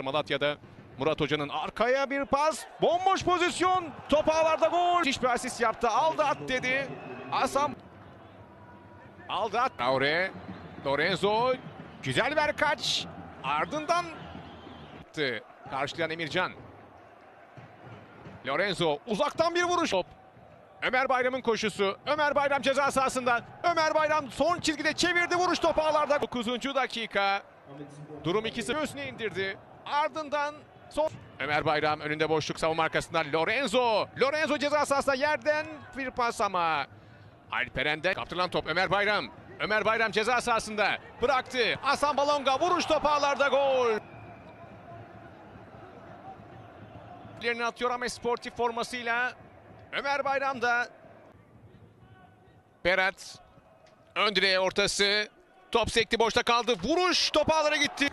Malatya'da Murat Hoca'nın arkaya bir pas. Bomboş pozisyon. Top ağlarda gol. Müthiş bir asist yaptı. Aldı at dedi. Asam. Aldı at. Aure. Lorenzo. Güzel ver kaç. Ardından. Karşılayan Emircan. Lorenzo uzaktan bir vuruş. Top. Ömer Bayram'ın koşusu. Ömer Bayram ceza sahasında. Ömer Bayram son çizgide çevirdi vuruş top ağlarda. 9. dakika. Durum 2-0 göğsüne indirdi. Ardından son Ömer Bayram önünde boşluk savunma arkasından Lorenzo. Lorenzo ceza sahasında yerden bir pas ama Alperen'den kaptırılan top Ömer Bayram. Ömer Bayram ceza sahasında bıraktı. Hasan Balonga vuruş top ağlarda gol. Lerini atıyor ama sportif formasıyla. Ömer Bayram da Berat ön direğe ortası. Top sekti boşta kaldı. Vuruş top ağlara gitti.